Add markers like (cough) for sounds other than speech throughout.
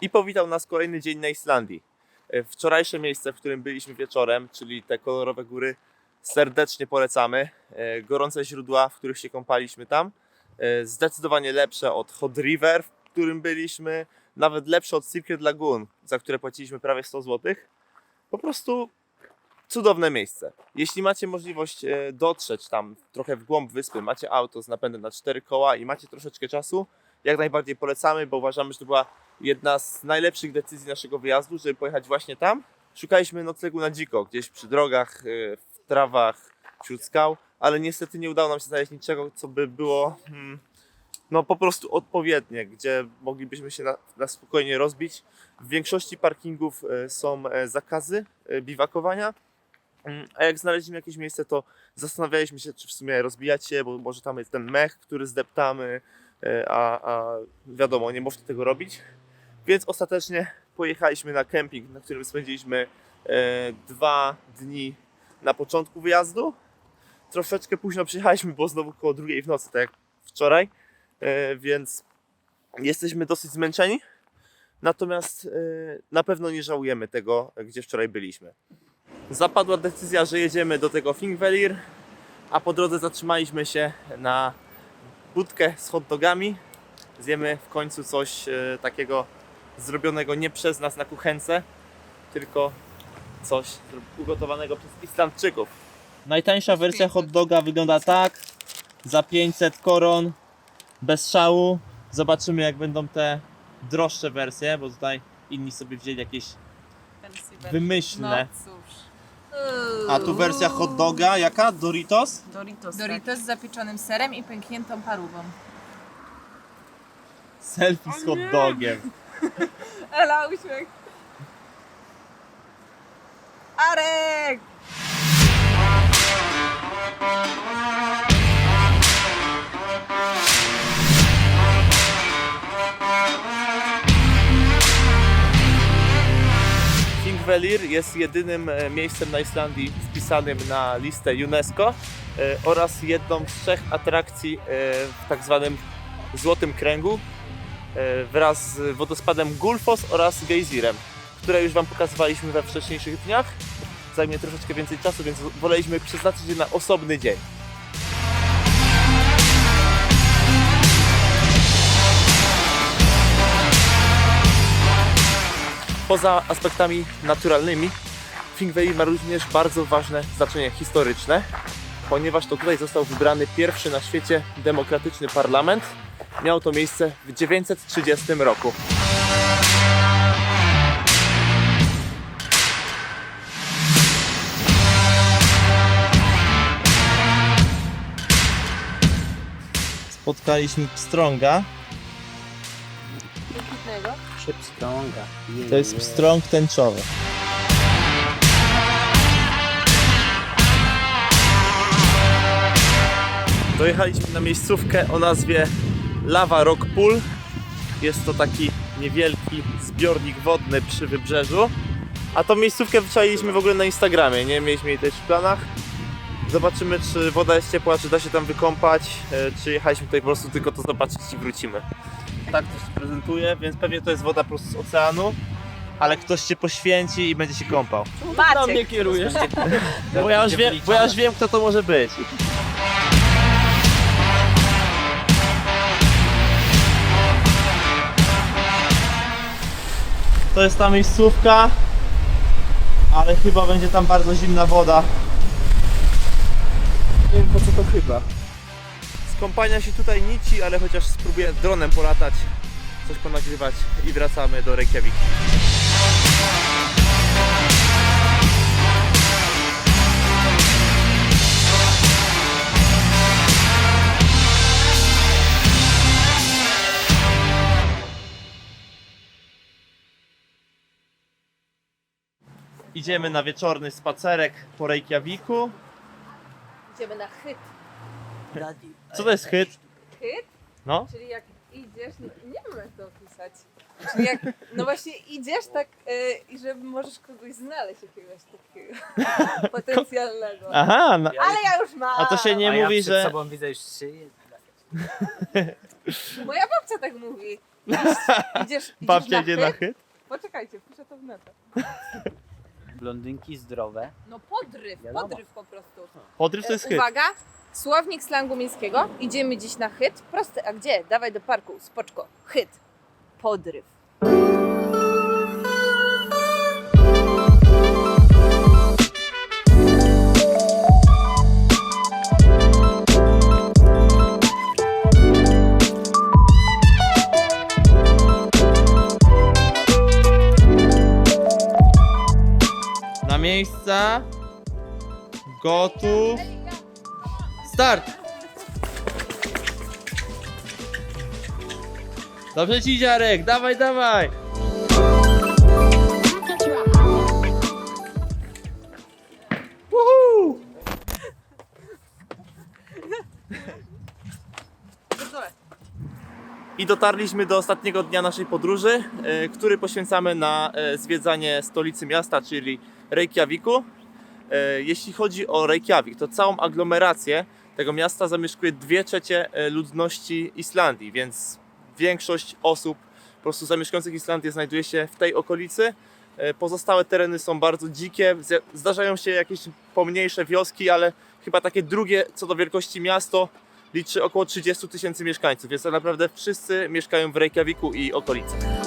I powitał nas kolejny dzień na Islandii. E, Wczorajsze miejsce, w którym byliśmy wieczorem, czyli te kolorowe góry, serdecznie polecamy. E, Gorące źródła, w których się kąpaliśmy tam, e, zdecydowanie lepsze od Hot River, w którym byliśmy, nawet lepsze od Secret Lagoon, za które płaciliśmy prawie 100 zł. Po prostu cudowne miejsce. Jeśli macie możliwość dotrzeć tam trochę w głąb wyspy, macie auto z napędem na cztery koła i macie troszeczkę czasu, jak najbardziej polecamy, bo uważamy, że to była jedna z najlepszych decyzji naszego wyjazdu, żeby pojechać właśnie tam. Szukaliśmy noclegu na dziko, gdzieś przy drogach, e, w trawach, wśród skał, ale niestety nie udało nam się znaleźć niczego, co by było hmm, no po prostu odpowiednie, gdzie moglibyśmy się na, na spokojnie rozbić. W większości parkingów e, są e, zakazy biwakowania, Mm, a jak znaleźliśmy jakieś miejsce, to zastanawialiśmy się, czy w sumie rozbijać je, bo może tam jest ten mech, który zdeptamy, a, a wiadomo, nie można tego robić. Więc ostatecznie pojechaliśmy na kemping, na którym spędziliśmy e, dwa dni na początku wyjazdu. Troszeczkę późno przyjechaliśmy, bo znowu koło drugiej w nocy, tak jak wczoraj, e, więc jesteśmy dosyć zmęczeni. Natomiast e, na pewno nie żałujemy tego, gdzie wczoraj byliśmy. Zapadła decyzja, że jedziemy do tego Thingvellir, a po drodze zatrzymaliśmy się na budkę z hot dogami. Zjemy w końcu coś e, takiego zrobionego nie przez nas na kuchence, tylko coś ugotowanego przez Islandczyków. Najtańsza wersja hot doga wygląda tak. Za 500 koron, bez szału. Zobaczymy jak będą te droższe wersje, bo tutaj inni sobie wzięli jakieś wymyślne. A tu wersja hot doga, jaka? Doritos? Doritos. Doritos z zapieczonym serem i pękniętą parówą. Selfie z hot dogiem. (laughs) Ela, uśmiech. Arek! Thingvellir jest jedynym e, miejscem na Islandii wpisanym na listę UNESCO e, oraz jedną z trzech atrakcji e, w tak zwanym Złotym Kręgu wraz z wodospadem Gulfos oraz gejzirem, które już Wam pokazywaliśmy we wcześniejszych dniach. Zajmie troszeczkę więcej czasu, więc woleliśmy przeznaczyć je na osobny dzień. Poza aspektami naturalnymi, Thingvellir ma również bardzo ważne znaczenie historyczne, ponieważ to tutaj został wybrany pierwszy na świecie demokratyczny parlament. Miało to miejsce w 930 roku. Spotkaliśmy pstrąga. Szybstrąga. To jest pstrąg tęczowy. Dojechaliśmy na miejscówkę o nazwie Lava Rock Pool. Jest to taki niewielki zbiornik wodny przy wybrzeżu. A tą miejscówkę wyczailiśmy w ogóle na Instagramie, nie mieliśmy jej też w planach. Zobaczymy, czy woda jest ciepła, czy da się tam wykąpać, e, czy jechaliśmy tutaj po prostu tylko to zobaczyć i wrócimy. Tak to się prezentuje, więc pewnie to jest woda po prostu z oceanu, ale ktoś się poświęci i będzie się kąpał. Maciek. mnie kierujesz. (laughs) Bo ja już wiem, bo ja już wiem kto to może być. To jest ta miejscówka, ale chyba będzie tam bardzo zimna woda. Nie wiem po co to chyba. Skąpania się tutaj nici, ale chociaż spróbuję dronem polatać, coś ponagrywać i wracamy do Reykjavik. Idziemy na wieczorny spacerek po Reykjaviku. Idziemy na chyt. Co to jest hyt? Hyt? No. Czyli jak idziesz, nie, nie wiem jak to opisać. Czyli jak, no właśnie idziesz tak y, i że możesz kogoś znaleźć jakiegoś takiego (laughs) potencjalnego. Aha, no, Ale ja już mam. a to się nie A ja mówi, przed że... sobą widzę już szyję. (laughs) Moja babcia tak mówi. (laughs) Idziesz, Babcia idziesz idzie na na hyt? hyt. Poczekajcie, piszę to w netę. Blondynki zdrowe. No podryw, Wiadomo. podryw po prostu. Podryw to jest E, hyt. Uwaga, słownik slangu miejskiego. Idziemy dziś na hyt. Prosty, a gdzie? Dawaj do parku, spoczko. Hyt. Podryw. Na miejsca. Gotów. Start! Dobrze ci Dziarek, dawaj, dawaj! I dotarliśmy do ostatniego dnia naszej podróży, e, który poświęcamy na e, zwiedzanie stolicy miasta, czyli Reykjaviku. E, Jeśli chodzi o Reykjavik, to całą aglomerację tego miasta zamieszkuje 2 trzecie e, ludności Islandii, więc większość osób po prostu zamieszkujących Islandię znajduje się w tej okolicy. E, Pozostałe tereny są bardzo dzikie, zdarzają się jakieś pomniejsze wioski, ale chyba takie drugie co do wielkości miasto liczy około 30 tysięcy mieszkańców, więc tak naprawdę wszyscy mieszkają w Reykjaviku i okolicy.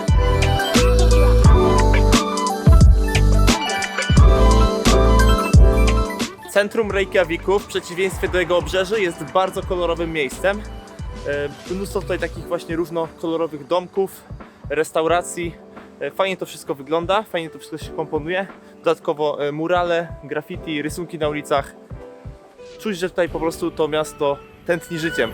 Centrum Reykjaviku, w przeciwieństwie do jego obrzeży, jest bardzo kolorowym miejscem. E, Mnóstwo tutaj takich właśnie różnokolorowych domków, restauracji. E, Fajnie to wszystko wygląda, fajnie to wszystko się komponuje. Dodatkowo e, murale, graffiti, rysunki na ulicach. Czuć, że tutaj po prostu to miasto tętni życiem.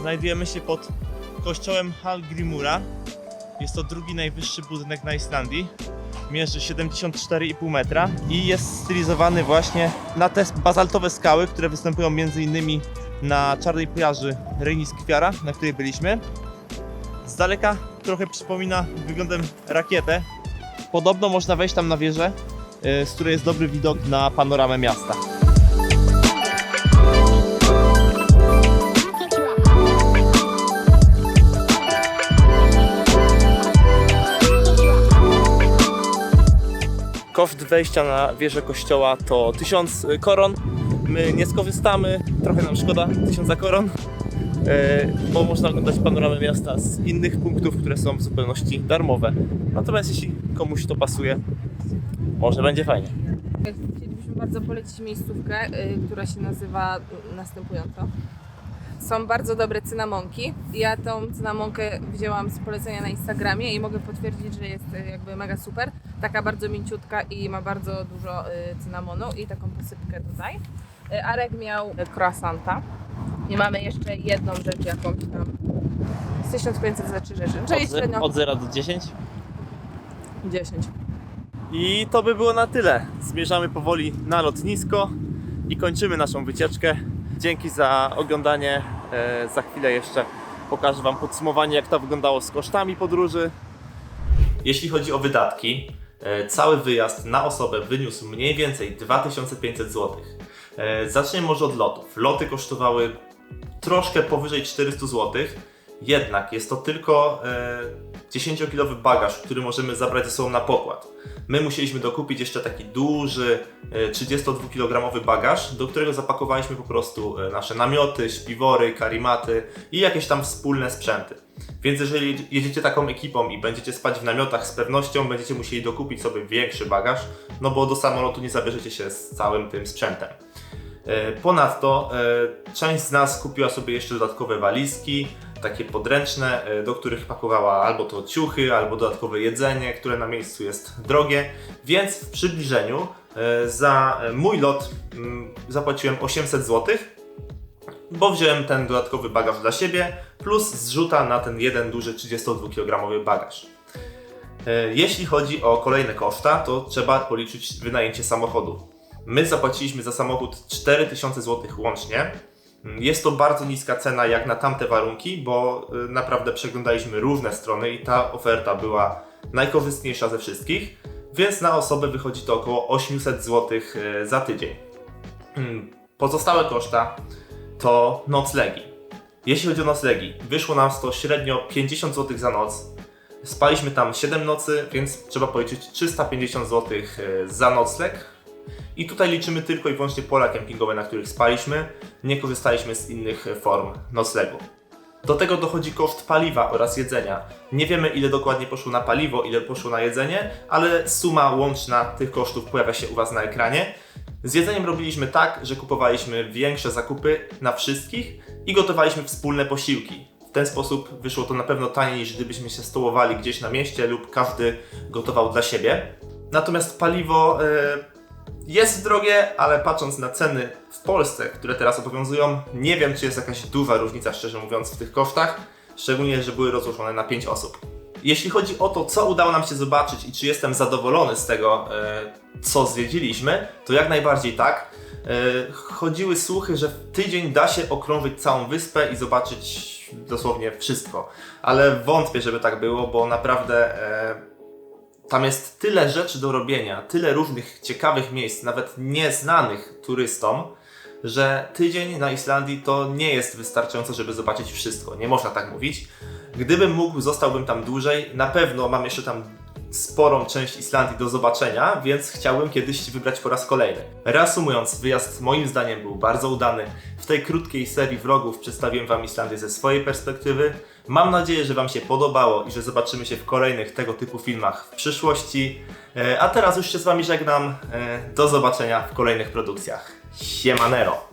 Znajdujemy się pod kościołem Hallgrímura. Jest to drugi najwyższy budynek na Islandii. Mierzy 74,5 metra i jest stylizowany właśnie na te bazaltowe skały, które występują m.in. na czarnej plaży Reyniskfjara, na której byliśmy. Z daleka trochę przypomina wyglądem rakietę. Podobno można wejść tam na wieżę, y, z której jest dobry widok na panoramę miasta. Koszt wejścia na wieżę kościoła to 1000 koron. My nie skorzystamy, trochę nam szkoda 1000 koron, e, bo można oglądać panoramę miasta z innych punktów, które są w zupełności darmowe. Natomiast jeśli komuś to pasuje, może będzie fajnie. Chcielibyśmy bardzo polecić miejscówkę, y, która się nazywa następująco. Są bardzo dobre cynamonki. Ja tą cynamonkę wzięłam z polecenia na Instagramie i mogę potwierdzić, że jest y, jakby mega super. Taka bardzo mięciutka i ma bardzo dużo y, cynamonu i taką posypkę tutaj. Y, Arek miał croissanta. I mamy jeszcze jedną rzecz jakąś tam. Z 1500 za trzy rzeczy. Czyli średnio Od 0 do 10. 10. I to by było na tyle. Zmierzamy powoli na lotnisko i kończymy naszą wycieczkę. Dzięki za oglądanie. E, za chwilę jeszcze pokażę Wam podsumowanie, jak to wyglądało z kosztami podróży. Jeśli chodzi o wydatki, cały wyjazd na osobę wyniósł mniej więcej 2500 zł. E, Zacznijmy może od lotów. Loty kosztowały troszkę powyżej 400 zł, jednak jest to tylko e, 10-kilowy bagaż, który możemy zabrać ze sobą na pokład. My musieliśmy dokupić jeszcze taki duży e, 32-kilogramowy bagaż, do którego zapakowaliśmy po prostu e, nasze namioty, śpiwory, karimaty i jakieś tam wspólne sprzęty. Więc jeżeli jedziecie taką ekipą i będziecie spać w namiotach, z pewnością będziecie musieli dokupić sobie większy bagaż, no bo do samolotu nie zabierzecie się z całym tym sprzętem. E, Ponadto e, część z nas kupiła sobie jeszcze dodatkowe walizki, takie podręczne, e, do których pakowała albo to ciuchy, albo dodatkowe jedzenie, które na miejscu jest drogie. Więc w przybliżeniu e, za e, mój lot mm, zapłaciłem 800 zł, bo wziąłem ten dodatkowy bagaż dla siebie, plus zrzuta na ten jeden duży 32-kg bagaż. E, Jeśli chodzi o kolejne koszta, to trzeba policzyć wynajęcie samochodu. My zapłaciliśmy za samochód 4000 zł łącznie. Jest to bardzo niska cena jak na tamte warunki, bo y, naprawdę przeglądaliśmy różne strony i ta oferta była najkorzystniejsza ze wszystkich, więc na osobę wychodzi to około 800 zł za tydzień. Mm, Pozostałe koszta to noclegi. Jeśli chodzi o noclegi, wyszło nam to średnio 50 zł za noc. Spaliśmy tam 7 nocy, więc trzeba policzyć 350 zł za nocleg. I tutaj liczymy tylko i wyłącznie pola kempingowe, na których spaliśmy. Nie korzystaliśmy z innych form noclegu. Do tego dochodzi koszt paliwa oraz jedzenia. Nie wiemy ile dokładnie poszło na paliwo, ile poszło na jedzenie, ale suma łączna tych kosztów pojawia się u Was na ekranie. Z jedzeniem robiliśmy tak, że kupowaliśmy większe zakupy na wszystkich i gotowaliśmy wspólne posiłki. W ten sposób wyszło to na pewno taniej niż gdybyśmy się stołowali gdzieś na mieście lub każdy gotował dla siebie. Natomiast paliwo e, jest drogie, ale patrząc na ceny w Polsce, które teraz obowiązują, nie wiem czy jest jakaś duża różnica szczerze mówiąc w tych kosztach, szczególnie, że były rozłożone na 5 osób. Jeśli chodzi o to, co udało nam się zobaczyć i czy jestem zadowolony z tego, e, co zwiedziliśmy, to jak najbardziej tak. E, chodziły słuchy, że w tydzień da się okrążyć całą wyspę i zobaczyć dosłownie wszystko. Ale wątpię, żeby tak było, bo naprawdę e, tam jest tyle rzeczy do robienia, tyle różnych ciekawych miejsc, nawet nieznanych turystom, że tydzień na Islandii to nie jest wystarczająco, żeby zobaczyć wszystko. Nie można tak mówić. Gdybym mógł, zostałbym tam dłużej. Na pewno mam jeszcze tam sporą część Islandii do zobaczenia, więc chciałbym kiedyś wybrać po raz kolejny. Reasumując, wyjazd moim zdaniem był bardzo udany. W tej krótkiej serii vlogów przedstawiłem Wam Islandię ze swojej perspektywy. Mam nadzieję, że Wam się podobało i że zobaczymy się w kolejnych tego typu filmach w przyszłości. E, A teraz już się z Wami żegnam. E, Do zobaczenia w kolejnych produkcjach. Siemanero!